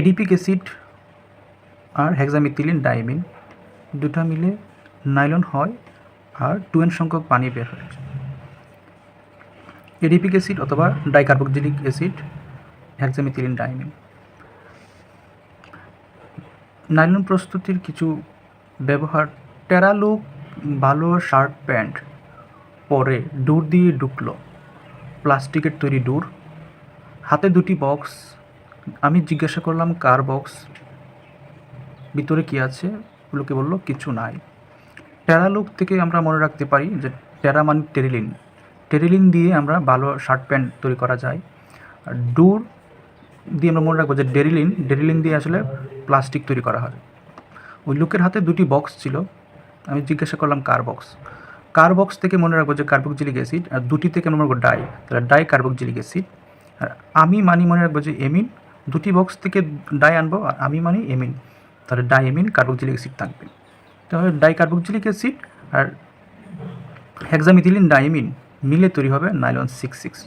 Adipic acid আর hexamethylene diamine দুটা মিলে নাইলন হয় আর টু এন সংখ্যক পানি বের হয়। এডিপিক অ্যাসিড অথবা dicarboxylic acid hexamethylene diamine nylon প্রস্তুতির কিছু ব্যবহার টেরালুক ভালো শার্ট প্যান্ট পরে ডুর দিয়ে ঢুকলো। প্লাস্টিকের তৈরি ডুর। হাতে দুটি বক্স আমি জিজ্ঞাসা করলাম, কার বক্স? ভিতরে কি আছে? লোকে বলল, কিছু নাই। টেরালুক থেকে আমরা মনে রাখতে পারি যে টেরা মানে টেরিলিন। টেরিলিন দিয়ে আমরা ভালো শার্ট প্যান্ট তৈরি করা যায়। আর ডুর দিয়ে আমরা মনে রাখব যে ডেরিলিন ডেরিলিন দিয়ে আসলে প্লাস্টিক তৈরি করা হয়। ওই লোকের হাতে দুটি বক্স ছিল। আমি জিজ্ঞাসা করলাম, কার বক্স? কার বক্স থেকে মনে রাখব যে কার্বক্সিলিক অ্যাসিড, আর দুটি থেকে মনে রাখব ডাই। তাহলে ডাই কার্বক্সিলিক অ্যাসিড। আর আমি মানি মনে রাখব যে এমিন। দুটি বক্স থেকে ডাই আনব, আর আমি মানি এমিন তাহলে ডাই এমিন কার্বক্সিলিক অ্যাসিড থাকবে। তাহলে ডাই কার্বক্সিলিক অ্যাসিড আর হেক্সামিথিলিন ডাইমিন মিলে তৈরি হবে নাইলন সিক্স সিক্স